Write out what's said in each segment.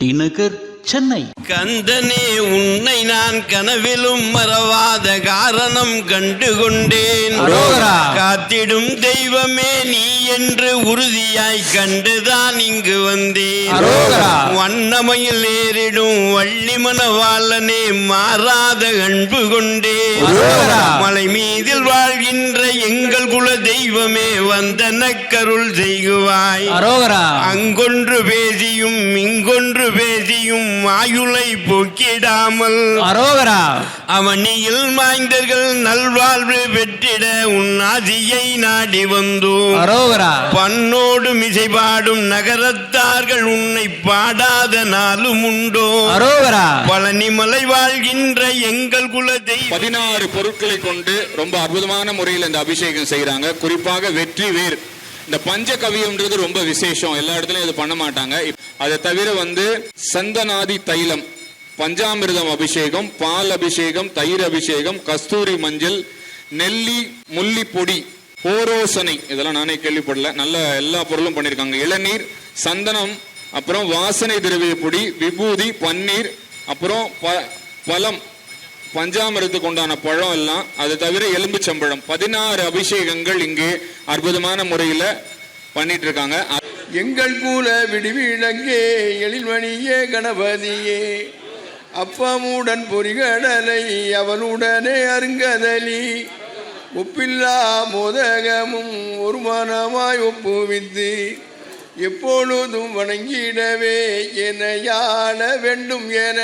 T Nagar Chennai கந்தனே உன்னை நான் கனவிலும் மறவாத காரணம் கண்டு கொண்டேன் அரோகரா. காத்திடும் தெய்வமே நீ என்று உறுதியாய் கண்டுதான் இங்கு வந்தேன். வண்ணமையில் ஏறிடும் வள்ளி மணவாளனே மாறாத அன்பு கொண்டேன். மலை மீதில் வாழ்கின்ற எங்கள் குல தெய்வமே வந்தனக்கருள் செய்குவாய் அரோகரா அங்கொன்று பேசியும் இங்கொன்று பேசியும் ஆயுளை போக்கிடாமல். அரோகரா. அவனியில் மாய்ந்தர்கள் நல்வாழ்வு பெற்றிட உன் ஆதியை நாடி வந்தோம் அரோகரா. பண்ணோடு மிசைபாடும் நகரத்தார்கள் உன்னை பாடாத நாளும் உண்டோ. அரோகரா. பழனிமலை வாழ்கின்ற எங்கள் குல தெய்வம். பதினாறு பொருட்களை கொண்டு ரொம்ப அற்புதமான முறையில் இந்த அபிஷேகம் செய்றாங்க குறிப்பாக வெற்றி வேர். இந்த பஞ்ச கவியம்ன்றது ரொம்ப விசேஷம். எல்லா இடத்துலயும் இது பண்ண மாட்டாங்க. அதை தவிர வந்து சந்தனாதி தைலம் பஞ்சாமிர்தம் அபிஷேகம் பால் அபிஷேகம் தயிர் அபிஷேகம் கஸ்தூரி மஞ்சள் நெல்லி முள்ளி பொடி போரோசனை. இதெல்லாம் நானே கேள்விப்படல. நல்ல எல்லா பொருளும் பண்ணிருக்காங்க. இளநீர் சந்தனம் அப்புறம் வாசனை திரவிய பொடி விபூதி பன்னீர் அப்புறம் ப- பழம். பஞ்சாமிரத்துக்கு உண்டான பழம் எல்லாம் அது தவிர எலும்புச்சம்பழம் பதினாறு அபிஷேகங்கள் இங்கே அற்புதமான முறையில் பண்ணிட்டு இருக்காங்க எங்கள் கூல விடுவிலங்கே எழில்மணியே கணபதியே. அப்பமுடன் பொறிகடலை அவளுடனே அருங்கதலி. ஒப்பில்லா மோதகமும் ஒரு மனமாய் ஒப்புவித்து எப்பொழுதும் வணங்கிடவே என யாழ வேண்டும் என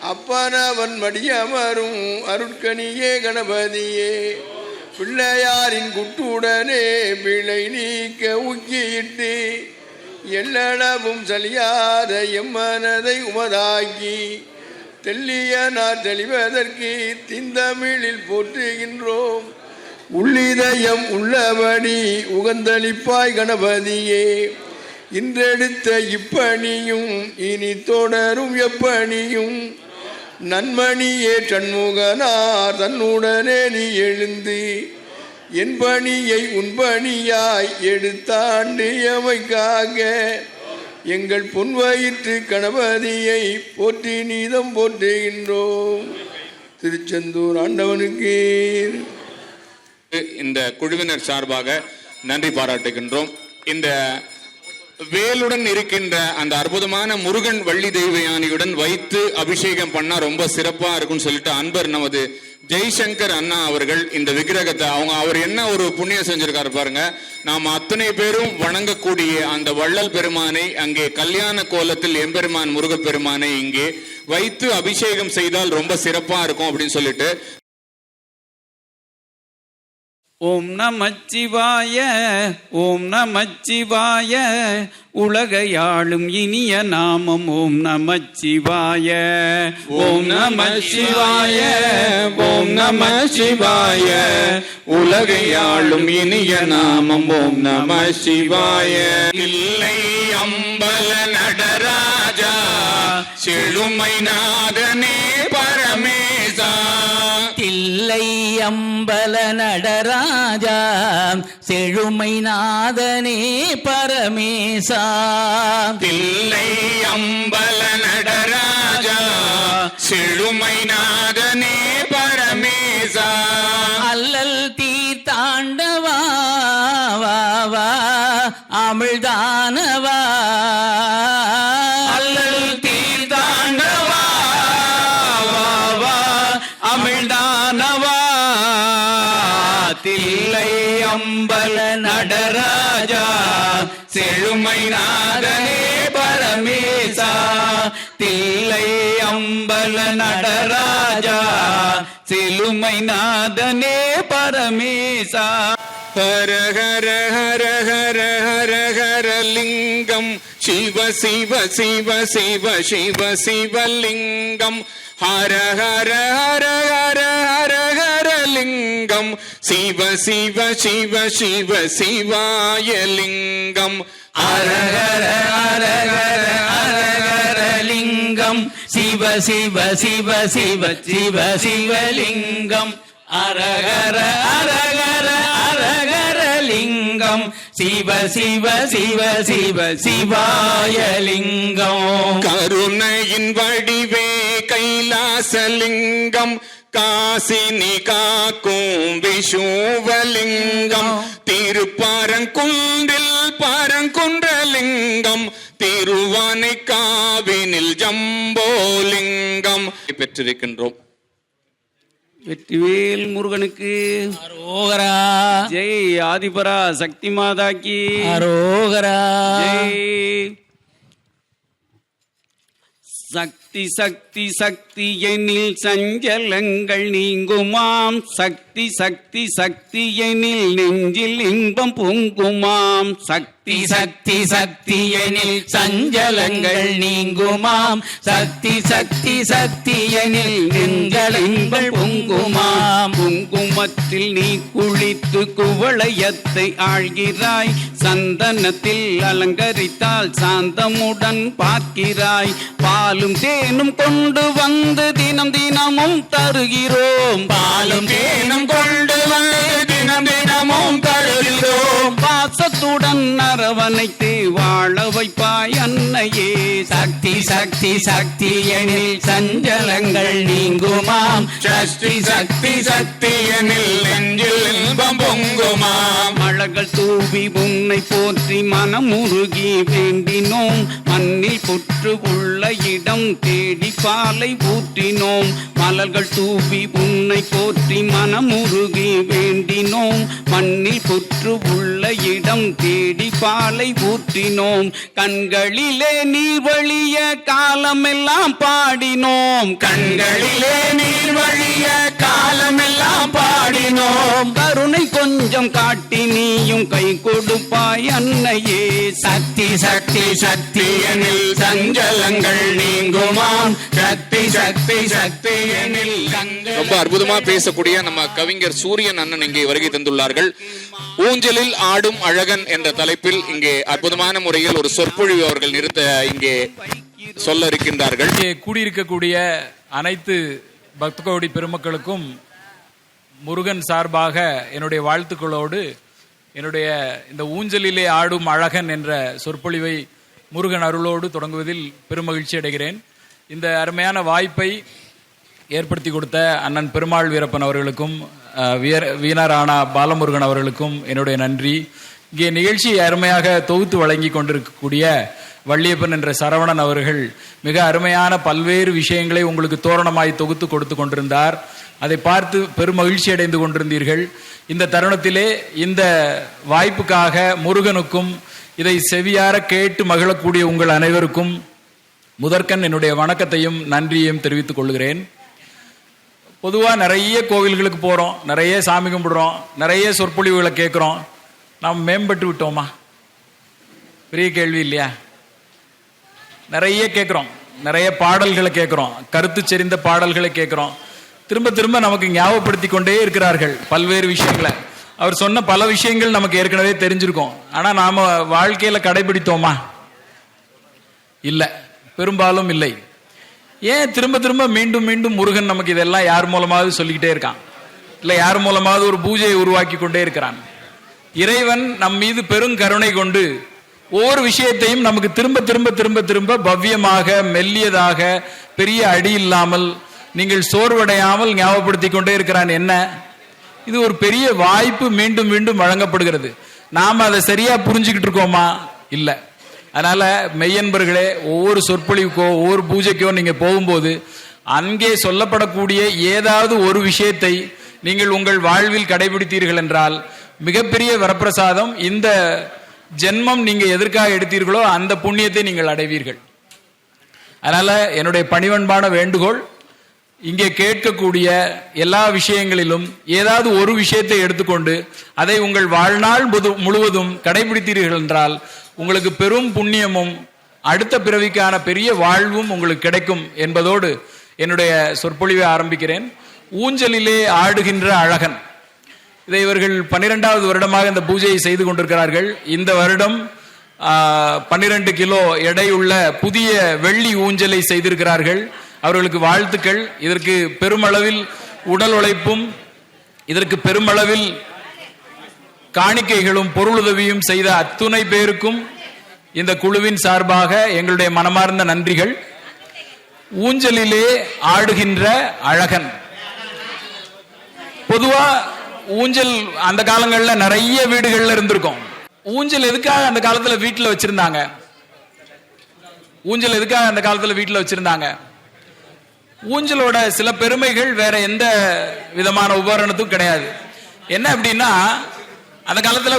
அப்பனவன் மடியமரும் அருட்கனியே கணபதியே. பிள்ளையாரின் குட்டுடனே பிழை நீக்க உக்கியிட்டு எல்லளவும் சலியாத எம்மனதை உமதாக்கி தெல்லிய நான் தெளிவதற்கு திந்தமிழில் போற்றுகின்றோம். உள்ளிதயம் உள்ளபடி உகந்தளிப்பாய் கணபதியே. இன்றெடுத்த இப்பணியும் இனி தொடரும் எப்பணியும். நன்மணியே சண்முகனார் தன்னுடனே நீ எழுந்து என் பணியை உன் பணியாய் எடுத்தாண்டியமைக்காக எங்கள் பொன்வயிற்று கணபதியை போற்றி நீதம் போற்றுகின்றோம். திருச்செந்தூர் ஆண்டவனுக்கு. இந்த குழுவினர் சார்பாக நன்றி பாராட்டுகின்றோம். இந்த வேலுடன் இருக்கின்ற அந்த அற்புதமான முருகன் வள்ளி தெய்வயானியுடன் வைத்து அபிஷேகம் பண்ணா ரொம்ப சிறப்பா இருக்கும்னு சொல்லிட்டு அன்பர் நமது ஜெய்சங்கர் அண்ணா அவர்கள் இந்த விக்கிரகத்தை அவங்க அவர் என்ன ஒரு புண்ணியம் செஞ்சிருக்காரு பாருங்க. நாம் அத்தனை பேரும் வணங்கக்கூடிய அந்த வள்ளல் பெருமானை அங்கே கல்யாண கோலத்தில் எம்பெருமான் முருகப்பெருமானை இங்கே வைத்து அபிஷேகம் செய்தால் ரொம்ப சிறப்பா இருக்கும் அப்படின்னு சொல்லிட்டு ஓம் நமச்சிவாய ஓம் நமச்சிவாய உலகையாளும் இனிய நாமம் ஓம் நமச்சிவாய. ஓம் நமச்சிவாய ஓம் நமச்சிவாய உலகையாளும் இனிய நாமம் ஓம் நம சிவாய இல்லை அம்பல நடராஜா செழுமை நாதனே. அம்பல நடராஜா செழுமை நாதனே பரமேசா. தில்லை அம்பல நடராஜா செழுமை நாதனே பரமேசா. அல்லல் தீர்த்தாண்டவா அமிழ்தானவா. செழுமை நாதனே பரமேசா தில்லை அம்பல நடராஜா செழுமை நாதனே பரமேசா. ஹர ஹர ஹர ஹர ஹர ஹர லிங்கம் சிவ சிவ சிவ சிவ சிவ சிவலிங்கம் ஹர ஹர ஹர ஹர ஹர ஹர லிங்கம் சிவ சிவ சிவ சிவ சிவாய லிங்கம் அரகர அரகர அரகர லிங்கம் சிவ சிவ சிவ சிவ சிவ சிவலிங்கம் அரகர அரகர அரகர லிங்கம் சிவ சிவ சிவ சிவ சிவாய லிங்கம் கருணையின் வடிவே கைலாசலிங்கம் காசினி காக்கும் விஷுவலிங்கம் திருப்பரங்குன்றில் பரங்குன்றலிங்கம் திருவானை காவினில் ஜம்போலிங்கம். பெற்றிருக்கின்றோம். வெற்றிவேல் முருகனுக்கு அரோகரா. ஜெய் ஆதிபரா சக்தி மாதா கி அரோகரா. ஜெய். சக்தி சக்தி சக்தி சக்தி எனில் சஞ்சலங்கள் நீங்குமாம். சக்தி சக்தி சக்தி எனில் நெஞ்சில் இன்பம் பொங்குமாம். சக்தி சக்தி சக்தி எனில் சஞ்சலங்கள் நீங்குமாம். சக்தி சக்தி சக்தி எனில் நெஞ்சல் இன்பம் பொங்குமாம். குங்குமத்தில் நீ குளித்து குவளையத்தை ஆழ்கிறாய் சந்தனத்தில் அலங்கரித்தால் சாந்தமுடன் பார்க்கிறாய். பாலும் தேனும் கொண்டு வந்து தினம் தினமும் தருகிறோம். பாலும் தேனும் கொண்டு வந்து தினம் தினமும் தருகிறோம். பாசத்துடன் அரவணைத்து வாழ வைப்பாய் அன்னையே. சக்தி சக்தி சக்தி எனில் சஞ்சலங்கள் நீங்குமாம். சக்தி சக்தி சக்தி எனில் நெஞ்சில் இன்பம் பொங்குமாம். மலர்கள் தூவி உன்னை போற்றி மனமுருகி வேண்டினோம். மண்ணில் புற்று உள்ள இடம் தேடி பாலை ஊற்றினோம். மலர்கள் தூவி உன்னை போற்றி மனமுருகி வேண்டினோம். மண்ணில் புற்று உள்ள இடம் தேடி பாலை ஊற்றினோம். கண்களிலே நீர் வழிய காலமெல்லாம் பாடினோம். கண்களிலே நீர் வழிய காலமெல்லாம் பாடினோம். கருணை கொஞ்சம் காட்டினோம். நீயும் கை கொடுப்பாய் அன்னையே. சக்தி சக்தி சக்தி எனில் சஞ்சலங்கள் நீங்குமாம். சக்தி சக்தி சக்தி எனில் ரொம்ப அற்புதமா பேசக்கூடிய நம்ம கவிஞர் சூரியன் அண்ணன் இங்கே வருகை தந்துள்ளார்கள். ஊஞ்சலில் ஆடும் அழகன் என்ற தலைப்பில் இங்கே அற்புதமான முறையில் ஒரு சொற்பொழிவு அவர்கள் நிறுத்த இங்கே சொல்ல இருக்கின்றார்கள். இங்கே கூடியிருக்கக்கூடிய அனைத்து பக்தகோடி பெருமக்களுக்கும் முருகன் சார்பாக என்னுடைய வாழ்த்துக்களோடு என்னுடைய இந்த ஊஞ்சலிலே ஆடும் அழகன் என்ற சொற்பொழிவை முருகன் அருளோடு தொடங்குவதில் பெருமகிழ்ச்சி அடைகிறேன். இந்த அருமையான வாய்ப்பை ஏற்படுத்தி கொடுத்த அண்ணன் பெருமாள் வீரப்பன் அவர்களுக்கும் வீர வீணராணா பாலமுருகன் அவர்களுக்கும் என்னுடைய நன்றி. இங்கே நிகழ்ச்சியை அருமையாக தொகுத்து வழங்கி கொண்டிருக்கக்கூடிய வள்ளியப்பன் என்ற சரவணன் அவர்கள் மிக அருமையான பல்வேறு விஷயங்களை உங்களுக்கு தோரணமாய் தொகுத்து கொடுத்து கொண்டிருந்தார். அதை பார்த்து பெருமகிழ்ச்சி அடைந்து கொண்டிருந்தீர்கள். இந்த தருணத்திலே இந்த வாய்ப்புக்காக முருகனுக்கும் இதை செவியார கேட்டு மகிழக்கூடிய உங்கள் அனைவருக்கும் முதற்கண் என்னுடைய வணக்கத்தையும் நன்றியையும் தெரிவித்துக் கொள்கிறேன். பொதுவாக நிறைய கோவில்களுக்கு போகிறோம் நிறைய சாமி கும்பிடுறோம் நிறைய சொற்பொழிவுகளை கேட்குறோம் நாம் மேம்பட்டு விட்டோமா? பெரிய கேள்வி இல்லையா? நிறைய கேட்குறோம் நிறைய பாடல்களை கேட்குறோம் கருத்து செறிந்த பாடல்களை கேட்குறோம் திரும்ப திரும்ப நமக்கு ஞாபகப்படுத்தி கொண்டே இருக்கிறார்கள் பல்வேறு விஷயங்களை. அவர் சொன்ன பல விஷயங்கள் நமக்கு ஏற்கனவே தெரிஞ்சிருக்கும். ஆனால் நாம் வாழ்க்கையில் கடைபிடித்தோமா? இல்லை. பெரும்பாலும் இல்லை. ஏன் திரும்ப திரும்ப மீண்டும் மீண்டும் முருகன் நமக்கு இதெல்லாம் யார் மூலமாவது சொல்லிக்கிட்டே இருக்கான்? இல்லை யார் மூலமாவது ஒரு பூஜையை உருவாக்கி கொண்டே இருக்கிறான்? இறைவன் நம் மீது பெருங்கருணை கொண்டு ஒவ்வொரு விஷயத்தையும் நமக்கு திரும்ப திரும்ப திரும்ப திரும்ப பவ்யமாக மெல்லியதாக பெரிய அடி இல்லாமல் நீங்கள் சோர்வடையாமல் ஞாபகப்படுத்தி கொண்டே இருக்கிறான் என்ன? இது ஒரு பெரிய வாய்ப்பு மீண்டும் மீண்டும் வழங்கப்படுகிறது. நாம் அதை சரியா புரிஞ்சுக்கிட்டு இருக்கோமா? இல்ல. அதனால மெய்யன்பர்களே ஒவ்வொரு சொற்பொழிவுக்கோ ஒவ்வொரு பூஜைக்கோ நீங்க போகும்போது அங்கே சொல்லப்படக்கூடிய ஏதாவது ஒரு விஷயத்தை நீங்கள் உங்கள் வாழ்வில் கடைபிடித்தீர்கள் என்றால் மிகப்பெரிய வரப்பிரசாதம் இந்த ஜென்மம் நீங்க எதற்காக எடுத்தீர்களோ அந்த புண்ணியத்தை நீங்கள் அடைவீர்கள். அதனால என்னுடைய பணிவன்பான வேண்டுகோள் இங்கே கேட்கக்கூடிய எல்லா விஷயங்களிலும் ஏதாவது ஒரு விஷயத்தை எடுத்துக்கொண்டு அதை உங்கள் வாழ்நாள் முழுவதும் கடைபிடித்தீர்கள் என்றால் உங்களுக்கு பெரும் புண்ணியமும் அடுத்த பிறவிக்கான பெரிய வாழ்வும் உங்களுக்கு கிடைக்கும் என்பதோடு என்னுடைய சொற்பொழிவை ஆரம்பிக்கிறேன். ஊஞ்சலிலே ஆடுகின்ற அழகன். இதை இவர்கள் பன்னிரெண்டாவது வருடமாக இந்த பூஜையை செய்து கொண்டிருக்கிறார்கள். இந்த வருடம் பன்னிரண்டு கிலோ எடையுள்ள புதிய வெள்ளி ஊஞ்சலை செய்திருக்கிறார்கள். அவர்களுக்கு வாழ்த்துக்கள். இதற்கு பெருமளவில் உடல் உழைப்பும் இதற்கு பெருமளவில் காணிக்கைகளும் பொருளுதவியும் செய்த அத்துணை பேருக்கும் இந்த குழுவின் சார்பாக எங்களுடைய மனமார்ந்த நன்றிகள். ஊஞ்சலிலே ஆடுகின்ற அழகன். பொதுவா ஊஞ்சல் அந்த காலங்களில் நிறைய வீடுகள்ல இருந்திருக்கும். ஊஞ்சல் எதுக்காக அந்த காலத்துல வீட்டில் வச்சிருந்தாங்க? ஊஞ்சல் எதுக்காக அந்த காலத்துல வீட்டில் வச்சிருந்தாங்க? ஊஞ்சலோட சில பெருமைகள் வேற எந்த விதமான உபகரணத்தும் கிடையாது. என்ன அப்படின்னா அந்த காலத்துல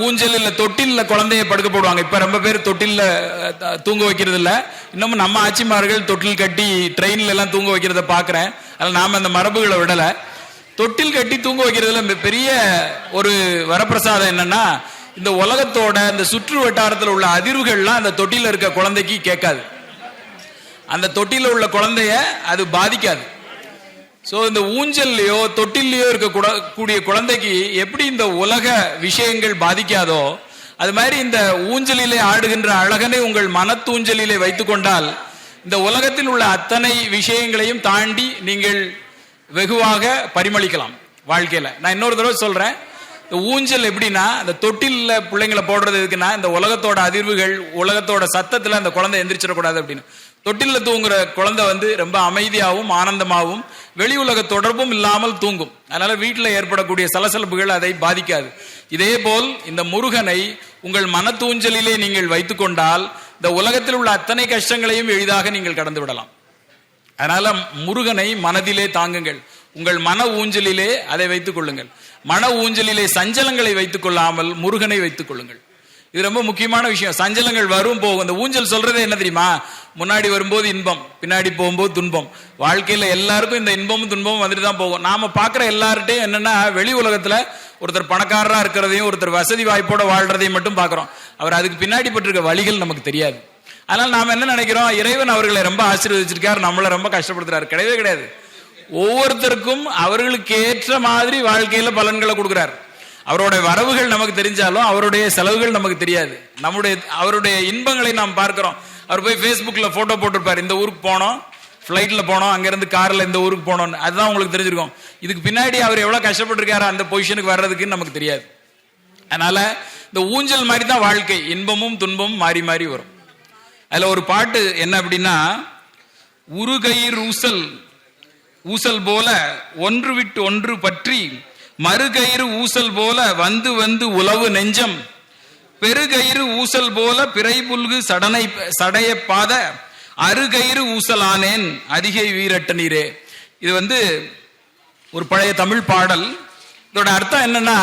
ஊஞ்சல் இல்ல தொட்டில்ல குழந்தைய படுக்க போடுவாங்க. இப்ப ரொம்ப பேர் தொட்டிலில் தூங்க வைக்கிறது இல்ல இன்னமும் நம்ம ஆட்சிமார்கள் தொட்டில் கட்டி ட்ரெயின்ல எல்லாம் தூங்க வைக்கிறத பாக்குறேன். அதில் நாம அந்த மரபுகளை விடல. தொட்டில் கட்டி தூங்க வைக்கிறதுல பெரிய ஒரு வரப்பிரசாதம் என்னன்னா இந்த உலகத்தோட இந்த சுற்று வட்டாரத்தில் உள்ள அதிர்வுகள்லாம் அந்த தொட்டில இருக்க குழந்தைக்கு கேட்காது. அந்த தொட்டில உள்ள குழந்தைய அது பாதிக்காது. ஸோ இந்த ஊஞ்சல்லையோ தொட்டிலையோ இருக்க கூடிய குழந்தைக்கு எப்படி இந்த உலக விஷயங்கள் பாதிக்காதோ அது மாதிரி இந்த ஊஞ்சலிலே ஆடுகின்ற அழகனை உங்கள் மனத்தூஞ்சலிலே வைத்து கொண்டால் இந்த உலகத்தில் உள்ள அத்தனை விஷயங்களையும் தாண்டி நீங்கள் வெகுவாக பரிமளிக்கலாம் வாழ்க்கையில். நான் இன்னொரு தடவை சொல்கிறேன் இந்த ஊஞ்சல் எப்படின்னா அந்த தொட்டிலில் பிள்ளைங்களை போடுறது எதுக்குன்னா இந்த உலகத்தோட அதிர்வுகள் உலகத்தோட சத்தத்தில் அந்த குழந்தை எந்திரிச்சிடக்கூடாது அப்படின்னு. தொட்டிலில் தூங்குற குழந்தை வந்து ரொம்ப அமைதியாகவும் ஆனந்தமாகவும் வெளி உலக தொடர்பும் இல்லாமல் தூங்கும். அதனால வீட்டில் ஏற்படக்கூடிய சலசலப்புகள் அதை பாதிக்காது. இதே போல் இந்த முருகனை உங்கள் மனத்தூஞ்சலிலே நீங்கள் வைத்துக்கொண்டால் இந்த உலகத்தில் உள்ள அத்தனை கஷ்டங்களையும் எளிதாக நீங்கள் கடந்து விடலாம். அதனால முருகனை மனதிலே தாங்குங்கள். உங்கள் மன ஊஞ்சலிலே அதை வைத்துக் கொள்ளுங்கள். மன ஊஞ்சலிலே சஞ்சலங்களை வைத்துக் கொள்ளாமல் முருகனை வைத்துக் கொள்ளுங்கள். இது ரொம்ப முக்கியமான விஷயம். சஞ்சலங்கள் வரும் போகும். இந்த ஊஞ்சல் சொல்றது என்ன தெரியுமா? முன்னாடி வரும்போது இன்பம் பின்னாடி போகும்போது துன்பம். வாழ்க்கையில எல்லாருக்கும் இந்த இன்பமும் துன்பமும் வந்துட்டு தான் போகும். நாம பாக்குற எல்லார்ட்டையும் என்னன்னா வெளி உலகத்துல ஒருத்தர் பணக்காரரா இருக்கிறதையும் ஒருத்தர் வசதி வாய்ப்போட வாழ்றதையும் மட்டும் பாக்குறோம் அவர் அதுக்கு பின்னாடி பட்டிருக்க வழிகள் நமக்கு தெரியாது. அதனால நாம என்ன நினைக்கிறோம்? இறைவன் அவர்களை ரொம்ப ஆசீர்வதிச்சிருக்காரு நம்மளை ரொம்ப கஷ்டப்படுத்துறாரு. கிடையவே கிடையாது. ஒவ்வொருத்தருக்கும் அவர்களுக்கு ஏற்ற மாதிரி வாழ்க்கையில பலன்களை கொடுக்குறாரு. அவருடைய வரவுகள் நமக்கு தெரிஞ்சாலும் அவருடைய செலவுகள் நமக்கு தெரியாது. நம்முடைய அவருடைய இன்பங்களை நாம் பார்க்கிறோம். அவர் போய் ஃபேஸ்புக்கில் ஃபோட்டோ போட்டிருப்பார். இந்த ஊருக்கு போனோம் ஃப்ளைட்டில் போனோம் அங்கேருந்து காரில் இந்த ஊருக்கு போனோம்னு. அதுதான் உங்களுக்கு தெரிஞ்சிருக்கும். இதுக்கு பின்னாடி அவர் எவ்வளோ கஷ்டப்பட்டுருக்காரு அந்த பொசிஷனுக்கு வர்றதுக்குன்னு நமக்கு தெரியாது. அதனால இந்த ஊஞ்சல் மாதிரி தான் வாழ்க்கை. இன்பமும் துன்பமும் மாறி மாறி வரும். அதில் ஒரு பாட்டு என்ன அப்படின்னா உருகயிர் ஊசல் ஊசல் போல ஒன்று விட்டு ஒன்று பற்றி மறுகயிறு ஊசல் போல வந்து வந்து உளவு நெஞ்சம். பெருகயிறு ஊசல் போல பிறைபுல்கு சடனை சடையப்பாத பாத அருகயிறு ஊசலானேன் அதிகை வீரட்ட நீரே இது வந்து ஒரு பழைய தமிழ் பாடல். இதோட அர்த்தம் என்னன்னா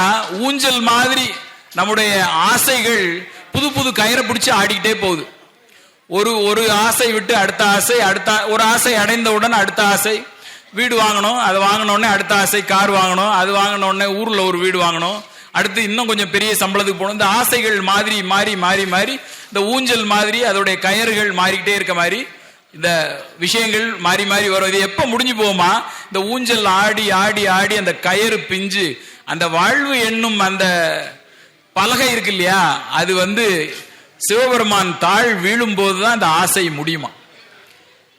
ஊஞ்சல் மாதிரி நம்முடைய ஆசைகள் புது புது கயிறை பிடிச்சி ஆடிக்கிட்டே போகுது. ஒரு ஒரு ஆசை விட்டு அடுத்த ஆசை அடுத்த ஒரு ஆசை அடைந்தவுடன் அடுத்த ஆசை. வீடு வாங்கணும் அது வாங்கினோடனே அடுத்த ஆசை கார் வாங்கணும் அது வாங்கினோடனே ஊரில் ஒரு வீடு வாங்கணும். அடுத்து இன்னும் கொஞ்சம் பெரிய சம்பளத்துக்கு போகணும். இந்த ஆசைகள் மாதிரி மாறி மாறி மாறி இந்த ஊஞ்சல் மாதிரி அதோடைய கயறுகள் மாறிக்கிட்டே இருக்க மாதிரி இந்த விஷயங்கள் மாறி மாறி வரும். இது எப்போ முடிஞ்சு போகுமா? இந்த ஊஞ்சல் ஆடி ஆடி ஆடி அந்த கயறு பிஞ்சு அந்த வாழ்வு என்னும் அந்த பலகை இருக்கு இல்லையா? அது வந்து சிவபெருமான் தாழ் வீழும் போதுதான் இந்த ஆசை முடியுமா?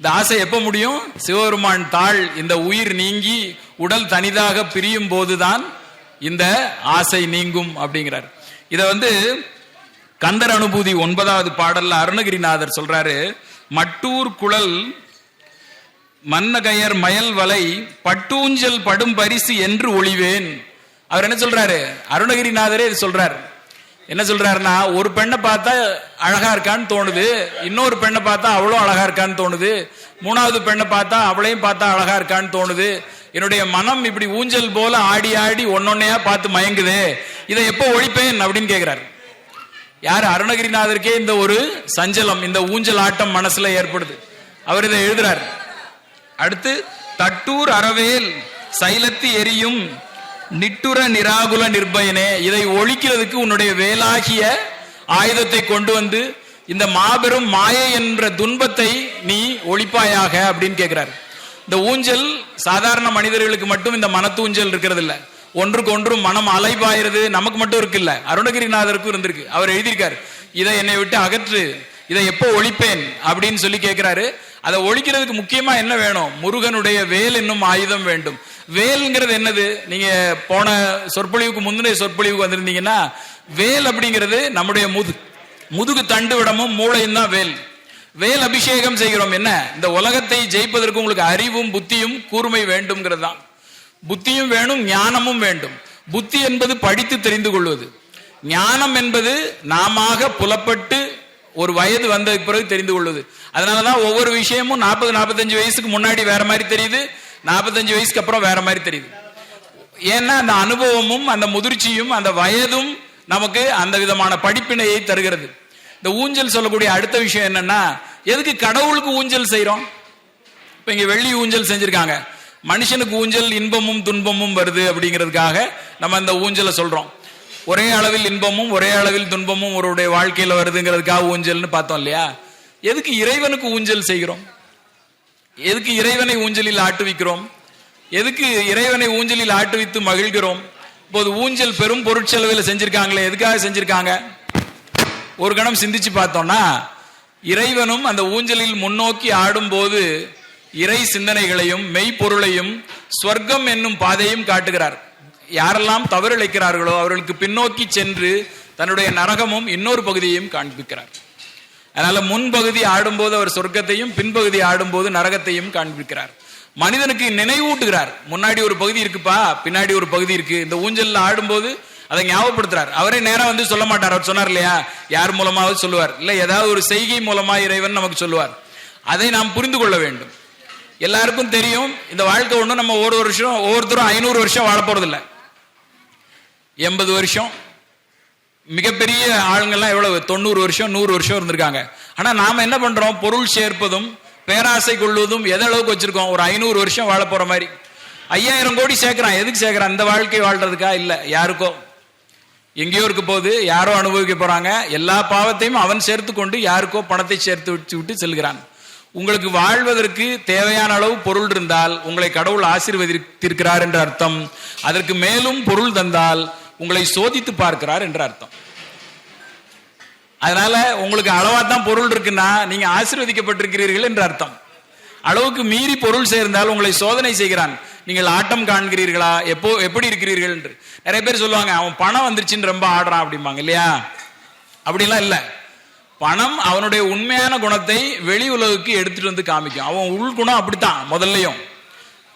இந்த ஆசை எப்ப முடியும்? சிவபெருமான் தாள் இந்த உயிர் நீங்கி உடல் தனிதாக பிரியும் போதுதான் இந்த ஆசை நீங்கும் அப்படிங்கிறார். இத வந்து கந்தர் அனுபூதி ஒன்பதாவது பாடல்ல அருணகிரிநாதர் சொல்றாரு மட்டூர் குழல் மன்னகையர் மயல் வலை பட்டூஞ்சல் படும் பரிசு என்று ஒளிவேன். அவர் என்ன சொல்றாரு? அருணகிரிநாதரே இது சொல்றாரு என்ன சொல்றாருன்னா ஒரு பெண்ணை பார்த்தா அழகா இருக்கான்னு தோணுது இன்னொரு பெண்ணை பார்த்தா அவ்வளோ அழகா இருக்கான்னு தோணுது மூணாவது பெண்ணை பார்த்தா அவளையும் பார்த்தா அழகா இருக்கான்னு தோணுது. என்னுடைய மனம் இப்படி ஊஞ்சல் போல ஆடி ஆடி ஒன்னொன்னையா பார்த்து மயங்குதே இதை எப்போ ஒழிப்பேன் அப்படின்னு கேட்கிறாரு யார்? அருணகிரிநாதருக்கே இந்த ஒரு சஞ்சலம் இந்த ஊஞ்சல் ஆட்டம் மனசுல ஏற்படுது. அவர் இதை எழுதுறார். அடுத்து தட்டூர் அறவேல் சைலத்து எரியும் நிட்டுர நிராகுல நிர்பயனே இதை ஒழிக்கிறதுக்கு உன்னுடைய வேலாகிய ஆயுதத்தை கொண்டு வந்து இந்த மாபெரும் மாயை என்ற துன்பத்தை நீ ஒழிப்பாயாக அப்படின்னு கேட்கிறார் இந்த ஊஞ்சல் சாதாரண மனிதர்களுக்கு மட்டும் இந்த மனத்தூஞ்சல் இருக்கிறது இல்லை ஒன்றுக்கு ஒன்றும் மனம் அலைபாயிருது நமக்கு மட்டும் இருக்குல்ல. அருணகிரிநாதருக்கும் இருந்திருக்கு. அவர் எழுதியிருக்காரு இதை என்னை விட்டு அகற்று இதை எப்போ ஒழிப்பேன்? அப்படின்னு சொல்லி கேட்கிறாரு அதை ஒழிக்கிறதுக்கு முக்கியமா என்ன வேணும்? முருகனுடைய வேல் என்னும் ஆயுதம் வேண்டும். வேல்ங்கிறது என்னது? நீங்க போன சொற்பொழிவுக்கு முந்தைய சொற்பொழிவுக்கு வந்திருந்தீங்கன்னா வேல் அப்படிங்கிறது நம்முடைய முது முதுகு தண்டு விடமும் மூளையும் தான் வேல். வேல் அபிஷேகம் செய்கிறோம். என்ன? இந்த உலகத்தை ஜெயிப்பதற்கு உங்களுக்கு அறிவும் புத்தியும் கூர்மை வேண்டும்ங்கிறது தான். புத்தியும் வேணும் ஞானமும் வேண்டும். புத்தி என்பது படித்து தெரிந்து கொள்வது. ஞானம் என்பது நாமாக புலப்பட்டு ஒரு வயது வந்ததுக்கு பிறகு தெரிந்து கொள்வது. அதனாலதான் ஒவ்வொரு விஷயமும் நாற்பது நாற்பத்தஞ்சு வயசுக்கு முன்னாடி வேற மாதிரி தெரியுது. நாற்பத்தஞ்சு வயசுக்கு அப்புறம் வேற மாதிரி தெரியுது. ஏன்னா அந்த அனுபவமும் அந்த முதிர்ச்சியும் அந்த வயதும் நமக்கு அந்த விதமான படிப்பினையை தருகிறது. இந்த ஊஞ்சல் சொல்லக்கூடிய அடுத்த விஷயம் என்னன்னா எதுக்கு கடவுளுக்கு ஊஞ்சல் செய்கிறோம் இப்ப இங்க வெள்ளி ஊஞ்சல் செஞ்சிருக்காங்க. மனுஷனுக்கு ஊஞ்சல் இன்பமும் துன்பமும் வருது அப்படிங்கிறதுக்காக நம்ம அந்த ஊஞ்சலை சொல்றோம். ஒரே அளவில் இன்பமும் ஒரே அளவில் துன்பமும் ஒருவருடைய வாழ்க்கையில வருதுங்கிறதுக்காக ஊஞ்சல்னு பார்த்தோம் இல்லையா? எதுக்கு இறைவனுக்கு ஊஞ்சல் செய்கிறோம்? எதுக்கு இறைவனை ஊஞ்சலில் ஆட்டுவிக்கிறோம்? எதுக்கு இறைவனை ஊஞ்சலில் ஆட்டுவித்து மகிழ்கிறோம்? இப்போது ஊஞ்சல் பெரும் பொருட்செலவில் செஞ்சிருக்காங்களே எதுக்காக செஞ்சிருக்காங்க? ஒரு கணம் சிந்திச்சு பார்த்தோம்னா இறைவனும் அந்த ஊஞ்சலில் முன்னோக்கி ஆடும்போது இறை சிந்தனைகளையும் மெய்ப்பொருளையும் ஸ்வர்க்கம் என்னும் பாதையும் காட்டுகிறார். யாரெல்லாம் தவறிழைக்கிறார்களோ அவர்களுக்கு பின்னோக்கி சென்று தன்னுடைய நரகமும் இன்னொரு பகுதியையும் காண்பிக்கிறார். அதனால முன்பகுதி ஆடும்போது அவர் சொர்க்கத்தையும் பின்பகுதி ஆடும்போது நரகத்தையும் காண்பிக்கிறார். மனிதனுக்கு நினைவூட்டுகிறார். முன்னாடி ஒரு பகுதி இருக்குப்பா பின்னாடி ஒரு பகுதி இருக்கு. இந்த ஊஞ்சல்ல ஆடும்போது அதை ஞாபகப்படுத்துறார். அவரே நேரம் வந்து சொல்ல மாட்டார். அவர் சொன்னார் இல்லையா? யார் மூலமாவது சொல்லுவார். இல்ல ஏதாவது ஒரு செய்கை மூலமா இறைவன் நமக்கு சொல்லுவார். அதை நாம் புரிந்து கொள்ள வேண்டும். எல்லாருக்கும் தெரியும் இந்த வாழ்க்கை ஒன்றும் நம்ம ஒரு வருஷம் ஒவ்வொருத்தரும் ஐநூறு வருஷம் வாழ போறது எண்பது வருஷம் மிகப்பெரிய ஆளுங்கள்லாம் எவ்வளவு? தொண்ணூறு வருஷம் நூறு வருஷம் இருந்திருக்காங்க. ஆனா நாம என்ன பண்றோம்? பொருள் சேர்ப்பதும் பேராசை கொள்வதும் எதளவுக்கு வச்சிருக்கோம்? ஒரு ஐநூறு வருஷம் வாழ போற மாதிரி. ஐயாயிரம் கோடி சேர்க்கிறான். எதுக்கு சேர்க்கிறான்? அந்த வாழ்க்கை வாழ்றதுக்கா? இல்ல யாருக்கோ. எங்கேயோ இருக்க போது யாரோ அனுபவிக்க போறாங்க. எல்லா பாவத்தையும் அவன் சேர்த்து கொண்டு யாருக்கோ பணத்தை சேர்த்து வச்சு விட்டு செல்கிறான். உங்களுக்கு வாழ்வதற்கு தேவையான அளவு பொருள் இருந்தால் உங்களை கடவுள் ஆசீர்வதித்திருக்கிறார் என்ற அர்த்தம். அதற்கு மேலும் பொருள் தந்தால் உங்களை சோதித்து பார்க்கிறார் என்ற அர்த்தம். அதனால உங்களுக்கு அளவா தான் பொருள் இருக்குன்னா நீங்க ஆசீர்வதிக்கப்பட்டிருக்கிறீர்கள் என்ற அர்த்தம். அளவுக்கு மீறி பொருள் சேர்ந்தால் உங்களை சோதனை செய்கிறான். நீங்கள் ஆட்டம் காண்கிறீர்களா? எப்போ எப்படி இருக்கிறீர்கள் என்று. நிறைய பேர் சொல்லுவாங்க அவன் பணம் வந்துருச்சுன்னு ரொம்ப ஆடுறான் அப்படிம்பாங்க இல்லையா? அப்படிலாம் இல்ல. பணம் அவனுடைய உண்மையான குணத்தை வெளி உலகுக்கு எடுத்துட்டு வந்து காமிக்கும். அவன் உள்குணம் அப்படித்தான் முதல்லையும்.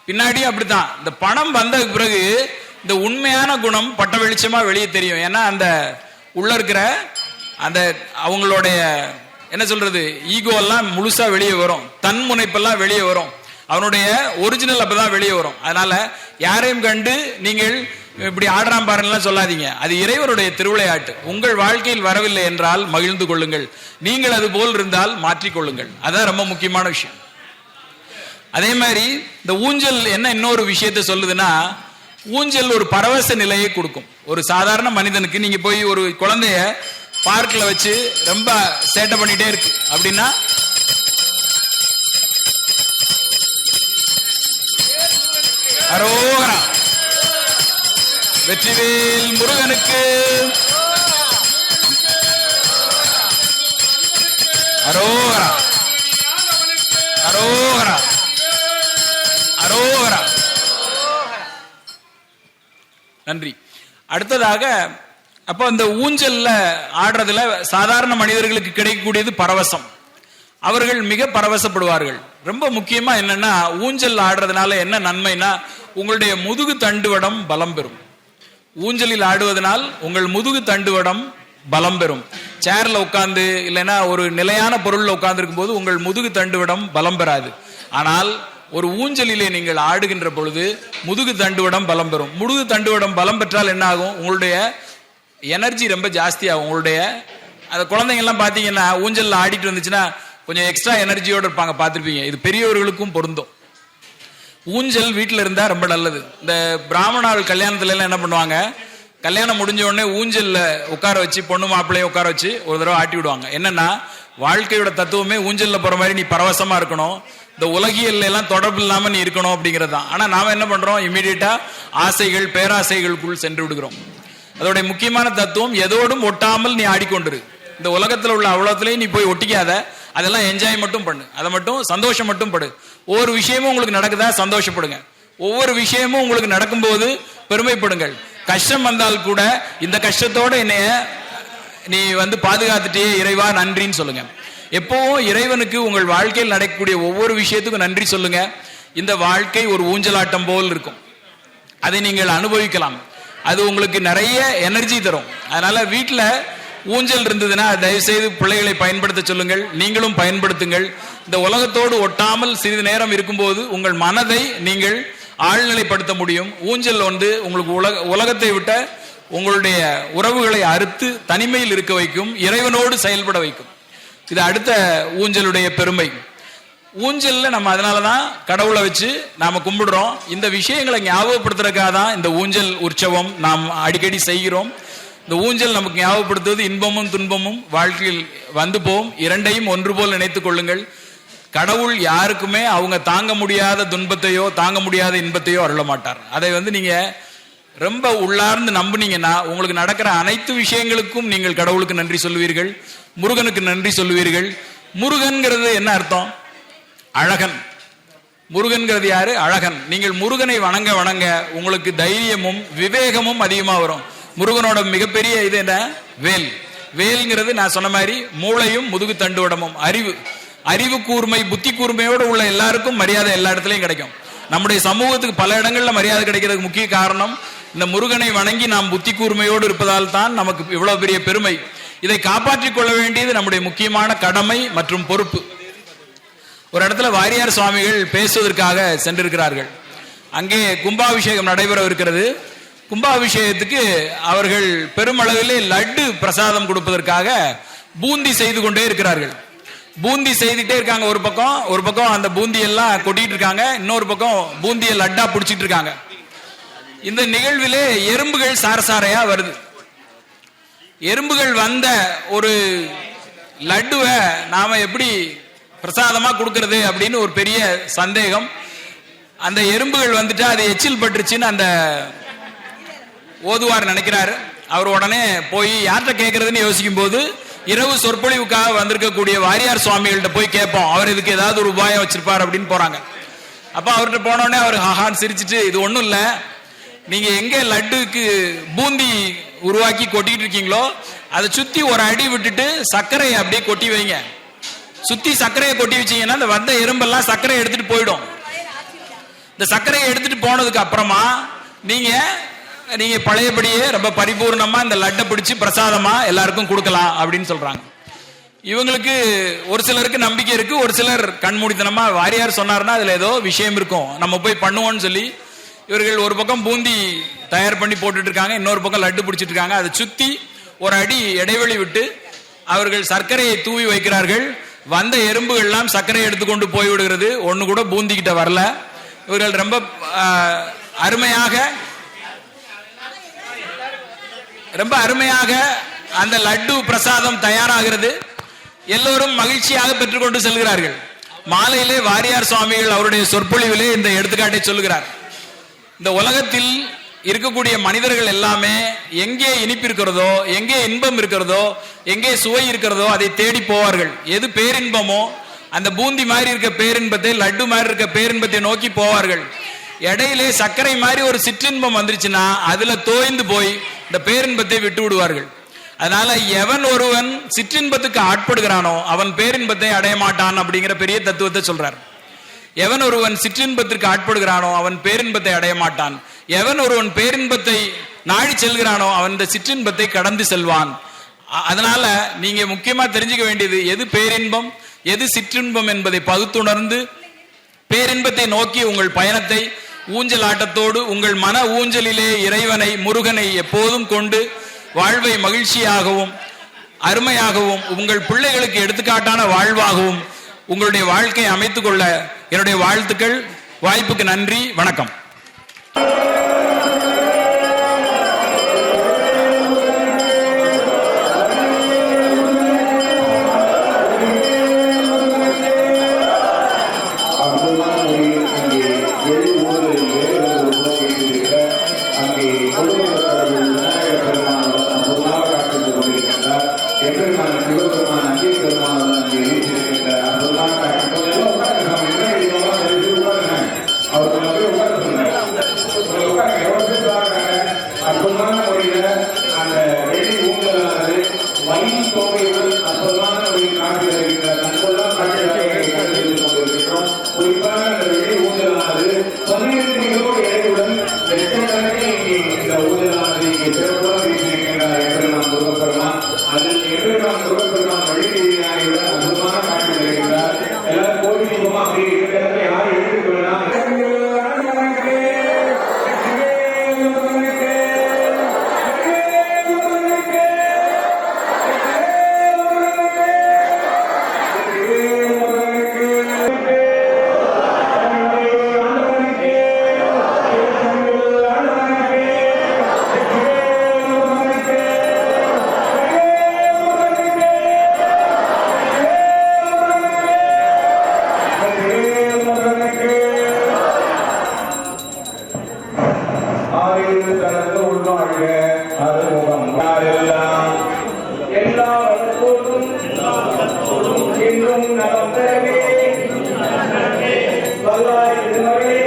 பின்னாடியும் அப்படித்தான். இந்த பணம் வந்ததுக்கு பிறகு இந்த உண்மையான குணம் பட்ட வெளிச்சமா வெளியே தெரியும். ஏன்னா அந்த உள்ள இருக்கிற அந்த அவங்களுடைய என்ன சொல்றது ஈகோ எல்லாம் முழுசா வெளியே வரும். தன் முனைப்பெல்லாம் வெளியே வரும். அவனுடைய ஒரிஜினல் அப்பதான் வெளியே வரும். அதனால யாரையும் கண்டு நீங்கள் இப்படி ஆடுறான் பாருங்கலாம் சொல்லாதீங்க. அது இறைவனுடைய திருவிளையாட்டு. உங்கள் வாழ்க்கையில் வரவில்லை என்றால் மகிழ்ந்து கொள்ளுங்கள். நீங்கள் அது போல் இருந்தால் மாற்றிக்கொள்ளுங்கள் அதான் ரொம்ப முக்கியமான விஷயம். அதே மாதிரி இந்த ஊஞ்சல் என்ன இன்னொரு விஷயத்தை சொல்லுதுன்னா ஊஞ்சல் ஒரு பரவச நிலையை கொடுக்கும். ஒரு சாதாரண மனிதனுக்கு நீங்க போய் ஒரு குழந்தைய பார்க்ல வச்சு ரொம்ப சேட்டை பண்ணிட்டே இருக்கு. அப்படின்னா அரோகரா. வெற்றிவேல் முருகனுக்கு அடுத்ததாக அப்போ இந்த ஊஞ்சல்ல ஆடுறதுல சாதாரண மனிதர்களுக்கு கிடைக்கக்கூடியது பரவசம். அவர்கள் மிக பரவசப்படுவார்கள். ரொம்ப முக்கியமா என்னன்னா ஊஞ்சல் ஆடுறதுனால என்ன நன்மைனா உங்களுடைய முதுகு தண்டுவடம் பலம் பெறும். ஊஞ்சலில் ஆடுவதனால் உங்கள் முதுகு தண்டுவடம் பலம் பெறும். சேர்ல உட்கார்ந்து இல்லைன்னா ஒரு நிலையான பொருள்ல உட்கார்ந்து போது உங்கள் முதுகு தண்டுவடம் பலம் பெறாது. ஆனால் ஒரு ஊஞ்சலிலே நீங்கள் ஆடுகின்ற பொழுது முதுகு தண்டுவடம் பலம் பெறும். முதுகு தண்டுவடம் பலம் பெற்றால் என்ன ஆகும் உங்களுடைய எனர்ஜி ரொம்ப ஜாஸ்தியாகும். உங்களுடைய அந்த குழந்தைங்கள்லாம் பார்த்தீங்கன்னா ஊஞ்சலில் ஆடிட்டு வந்துச்சுன்னா கொஞ்சம் எக்ஸ்ட்ரா எனர்ஜியோடு இருப்பாங்க பார்த்துருப்பீங்க. இது பெரியவர்களுக்கும் பொருந்தும். ஊஞ்சல் வீட்டில் இருந்தால் ரொம்ப நல்லது. இந்த பிராமணாள் கல்யாணத்துல எல்லாம் என்ன பண்ணுவாங்க? கல்யாணம் முடிஞ்ச உடனே ஊஞ்சலில் உட்கார வச்சு பொண்ணு மாப்பிள்ளையும் உட்கார வச்சு ஒரு தடவை ஆட்டி விடுவாங்க. என்னன்னா வாழ்க்கையோட தத்துவமே ஊஞ்சலில் போகிற மாதிரி நீ பரவசமாக இருக்கணும். இந்த உலகியல் எல்லாம் தொடர்பு இல்லாமல் நீ இருக்கணும் அப்படிங்கிறது தான். ஆனால் நாம் என்ன பண்றோம்? இமீடியட்டா ஆசைகள் பேராசைகளுக்குள் சென்று விடுகிறோம். அதோடைய முக்கியமான தத்துவம் எதோடும் ஒட்டாமல் நீ ஆடிக்கொண்டிரு. இந்த உலகத்தில் உள்ள அவ்வளோத்துலேயும் நீ போய் ஒட்டிக்காத. அதெல்லாம் என்ஜாய் மட்டும் பண்ணு. அதை மட்டும் சந்தோஷம் மட்டும் படு. ஒவ்வொரு விஷயமும் உங்களுக்கு நடக்குதா? சந்தோஷப்படுங்க. ஒவ்வொரு விஷயமும் உங்களுக்கு நடக்கும்போது பெருமைப்படுங்கள். கஷ்டம் வந்தால் கூட இந்த கஷ்டத்தோட என்னைய நீ வந்து பாதுகாத்துட்டே இறைவா நன்றின்னு சொல்லுங்க. எப்பவும் இறைவனுக்கு உங்கள் வாழ்க்கையில் நடக்கக்கூடிய ஒவ்வொரு விஷயத்துக்கும் நன்றி சொல்லுங்க. இந்த வாழ்க்கை ஒரு ஊஞ்சலாட்டம் போல் இருக்கும். அதை நீங்கள் அனுபவிக்கலாம். அது உங்களுக்கு நிறைய எனர்ஜி தரும். அதனால வீட்டில் ஊஞ்சல் இருந்ததுன்னா தயவு செய்து பிள்ளைகளை பயன்படுத்த சொல்லுங்கள். நீங்களும் பயன்படுத்துங்கள். இந்த உலகத்தோடு ஒட்டாமல் சிறிது நேரம் இருக்கும்போது உங்கள் மனதை நீங்கள் ஆழ்நிலைப்படுத்த முடியும். ஊஞ்சல் வந்து உங்களுக்கு உலக உலகத்தை விட்ட உங்களுடைய உறவுகளை அறுத்து தனிமையில் இருக்க வைக்கும். இறைவனோடு செயல்பட வைக்கும். இது அடுத்த ஊஞ்சலுடைய பெருமை. ஊஞ்சல்ல நம்ம அதனால தான் கடவுளை வச்சு நாம கும்பிடுறோம். இந்த விஷயங்களை ஞாபகப்படுத்துறதுக்காக தான் இந்த ஊஞ்சல் உற்சவம் நாம் அடிக்கடி செய்கிறோம். இந்த ஊஞ்சல் நமக்கு ஞாபகப்படுத்துவது இன்பமும் துன்பமும் வாழ்க்கையில் வந்து போம் இரண்டையும் ஒன்று போல் நினைத்துக் கொள்ளுங்கள். கடவுள் யாருக்குமே அவங்க தாங்க முடியாத துன்பத்தையோ தாங்க முடியாத இன்பத்தையோ அருள மாட்டார். அதை வந்து நீங்க ரொம்ப உள்ளார்ந்து நம்புனீங்கன்னா உங்களுக்கு நடக்கிற அனைத்து விஷயங்களுக்கும் நீங்கள் கடவுளுக்கு நன்றி சொல்லுவீர்கள் முருகனுக்கு நன்றி சொல்லுவீர்கள். முருகன்கிறது என்ன அர்த்தம்? அழகன். முருகன்கிறது யாரு? அழகன். நீங்கள் முருகனை வணங்க வணங்க உங்களுக்கு தைரியமும் விவேகமும் அதிகமா வரும். முருகனோட மிகப்பெரிய இது என்ன? வேல். வேல்ங்கிறது நான் சொன்ன மாதிரி மூளையும் முதுகு தண்டுவடமும் அறிவு. அறிவு கூர்மை புத்தி கூர்மையோடு உள்ள எல்லாருக்கும் மரியாதை எல்லா இடத்துலையும் கிடைக்கும். நம்முடைய சமூகத்துக்கு பல இடங்கள்ல மரியாதை கிடைக்கிறதுக்கு முக்கிய காரணம் இந்த முருகனை வணங்கி நாம் புத்தி கூர்மையோடு இருப்பதால் தான் நமக்கு இவ்வளவு பெரிய பெருமை. இதை காப்பாற்றிக் கொள்ள வேண்டியது நம்முடைய முக்கியமான கடமை மற்றும் பொறுப்பு. ஒரு இடத்துல வாரியார் சுவாமிகள் பேசுவதற்காக சென்றிருக்கிறார்கள். அங்கே கும்பாபிஷேகம் நடைபெற இருக்கிறது. கும்பாபிஷேகத்துக்கு அவர்கள் பெருமளவிலே லட்டு பிரசாதம் கொடுப்பதற்காக பூந்தி செய்து கொண்டே இருக்கிறார்கள். பூந்தி செய்துட்டே இருக்காங்க ஒரு பக்கம் ஒரு பக்கம் அந்த பூந்தி எல்லாம் கொட்டிட்டு இருக்காங்க இன்னொரு பக்கம் பூந்தியை லட்டா பிடிச்சிட்டு இருக்காங்க. இந்த நிகழ்விலே எறும்புகள் சாரசாரையா வருது. எறும்புகள் வந்த ஒரு லட்டுவை நாம எப்படி பிரசாதமா கொடுக்கறது அப்படின்னு ஒரு பெரிய சந்தேகம். அந்த எறும்புகள் வந்துட்டா அது எச்சில் பட்டுருச்சுன்னு அந்த ஓதுவார் நினைக்கிறாரு. அவர் உடனே போய் யார்கிட்ட கேட்கறதுன்னு யோசிக்கும் போது இரவு சொற்பொழிவுக்காக வந்திருக்கக்கூடிய வாரியார் சுவாமிகள்கிட்ட போய் கேட்போம். அவர் இதுக்கு ஏதாவது ஒரு உபாயம் வச்சிருப்பார் அப்படின்னு போறாங்க. அப்ப அவர்கிட்ட போனோடனே அவர் ஹஹான்னு சிரிச்சிட்டு இது ஒண்ணும் இல்லை. நீங்க எங்க லட்டுக்கு பூந்தி உருவாக்கி கொட்டிட்டு இருக்கீங்களோ அதை சுத்தி ஒரு அடி விட்டுட்டு சர்க்கரையை அப்படியே கொட்டி வைங்க. சுத்தி சர்க்கரையை கொட்டி வச்சீங்கன்னா அந்த வந்த எறும்பெல்லாம் சர்க்கரையை எடுத்துட்டு போயிடும். இந்த சர்க்கரையை எடுத்துட்டு போனதுக்கு அப்புறமா நீங்க நீங்க பழையபடியே ரொம்ப பரிபூர்ணமா இந்த லட்டை பிடிச்சு பிரசாதமா எல்லாருக்கும் கொடுக்கலாம் அப்படின்னு சொல்றாங்க. இவங்களுக்கு ஒரு சிலருக்கு நம்பிக்கை இருக்கு ஒரு சிலர் கண்மூடித்தனமா வாரியார் சொன்னாருன்னா அதுல ஏதோ விஷயம் இருக்கும். நம்ம போய் பண்ணுவோம்னு சொல்லி இவர்கள் ஒரு பக்கம் பூந்தி தயார் பண்ணி போட்டுட்டு இருக்காங்க இன்னொரு பக்கம் லட்டு பிடிச்சிட்டு இருக்காங்க அதை சுத்தி ஒரு அடி இடைவெளி விட்டு அவர்கள் சர்க்கரையை தூவி வைக்கிறார்கள். வந்த எறும்புகள் எல்லாம் சர்க்கரையை எடுத்துக்கொண்டு போய் விடுகிறது ஒண்ணு கூட பூந்தி கிட்ட வரல. இவர்கள் ரொம்ப அருமையாக ரொம்ப அருமையாக அந்த லட்டு பிரசாதம் தயாராகிறது. எல்லோரும் மகிழ்ச்சியாக பெற்றுக்கொண்டு செல்கிறார்கள். மாலையிலே வாரியார் சுவாமிகள் அவருடைய சொற்பொழிவிலே இந்த எடுத்துக்காட்டை சொல்லுகிறார். இந்த உலகத்தில் இருக்கக்கூடிய மனிதர்கள் எல்லாமே எங்கே இனிப்பு இருக்கிறதோ எங்கே இன்பம் இருக்கிறதோ எங்கே சுவை இருக்கிறதோ அதை தேடி போவார்கள். எது பேரின்பமோ அந்த பூந்தி மாதிரி இருக்க பேரின்பத்தை லட்டு மாதிரி இருக்க பேரின்பத்தை நோக்கி போவார்கள். இடையிலே சர்க்கரை மாதிரி ஒரு சிற்றின்பம் வந்துருச்சுன்னா அதுல தோய்ந்து போய் இந்த பேரின்பத்தை விட்டு விடுவார்கள். அதனால எவன் ஒருவன் சிற்றின்பத்துக்கு ஆட்படுகிறானோ அவன் பேரின்பத்தை அடைய மாட்டான் அப்படிங்கிற பெரிய தத்துவத்தை சொல்றாரு. எவன் ஒருவன் சிற்றின்பத்திற்கு ஆட்படுகிறானோ அவன் பேரின்பத்தை அடைய மாட்டான். எவன் ஒருவன் பேரின்பத்தை நாடி செல்கிறானோ அவன் இந்த சிற்றின்பத்தை கடந்து செல்வான். அ- அதனால நீங்க முக்கியமா தெரிஞ்சுக்க வேண்டியது எது பேரின்பம் எது சிற்றின்பம் என்பதை பகுத்துணர்ந்து பேரின்பத்தை நோக்கி உங்கள் பயணத்தை ஊஞ்சல் ஆட்டத்தோடு உங்கள் மன ஊஞ்சலிலே இறைவனை முருகனை எப்போதும் கொண்டு வாழ்வை மகிழ்ச்சியாகவும் அருமையாகவும் உங்கள் பிள்ளைகளுக்கு எடுத்துக்காட்டான வாழ்வாகவும் உங்களுடைய வாழ்க்கையை அமைத்துக் கொள்ள என்னுடைய வாழ்த்துக்கள். வாய்ப்புக்கு நன்றி. வணக்கம். சொந்தமான முறையில் அந்த வெளி ஊங்கலானது மயில் தொகை ஆயுள் தனது உள்வாழ்க அறுமுகம் யாரெல்லாம் எல்லா வளத்தோடும் இன்றும் நலம் தரவே வல்லாய் திருமகளே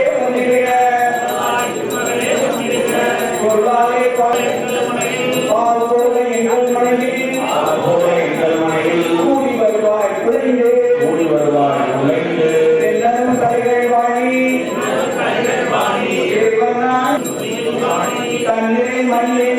Daniel.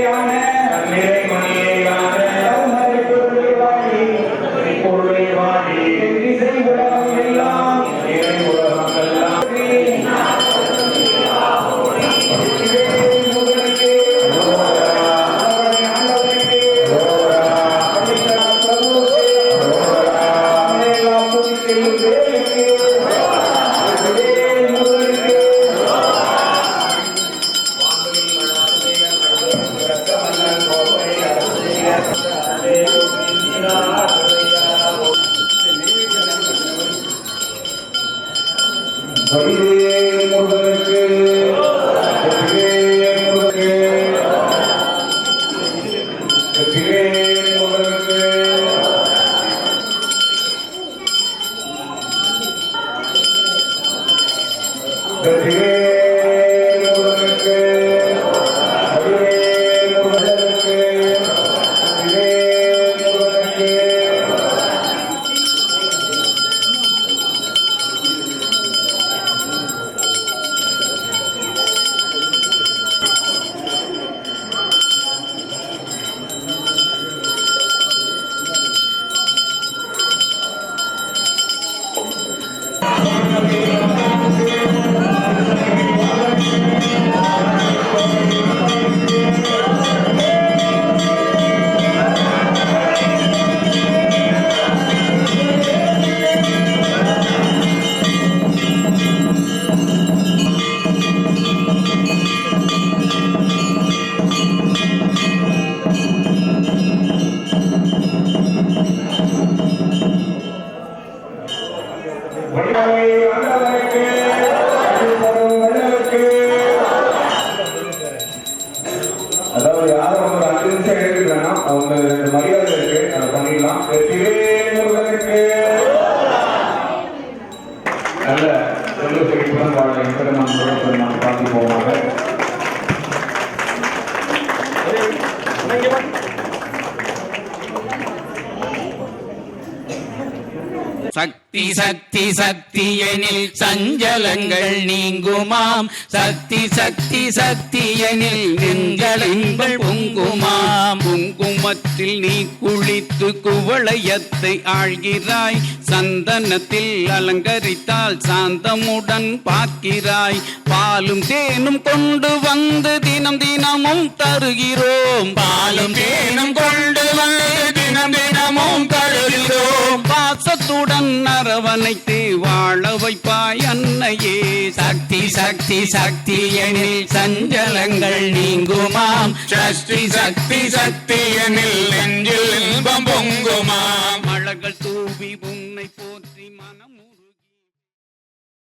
சக்தி சக்தி சக்தி எனில் சஞ்சலங்கள் நீங்குமாம். சக்தி சக்தி சக்தி எனில் நெஞ்சலங்கள் பொங்குமாம். குங்குமத்தில் நீ குளித்து குவளையத்தை ஆழ்கிறாய். சந்தனத்தில் அலங்கரித்தால் சாந்தமுடன் பார்க்கிறாய். பாலும் தேனும் கொண்டு வந்து தினம் தினமும் தருகிறோம். பாலும் தேனும் கொண்டு வந்து தினம் தினமும் தருகிறோம். பாசத்துடன் அரவணைத்து வாழ வைப்பாய் அன்னையே. சக்தி சக்தி சக்தி எனில் சஞ்சலங்கள் நீங்குமாம். சஷ்டி சக்தி சக்தி எனில் நெஞ்சில் இன்பம் பொங்குமாம். மழகள் தூவி உன்னை போ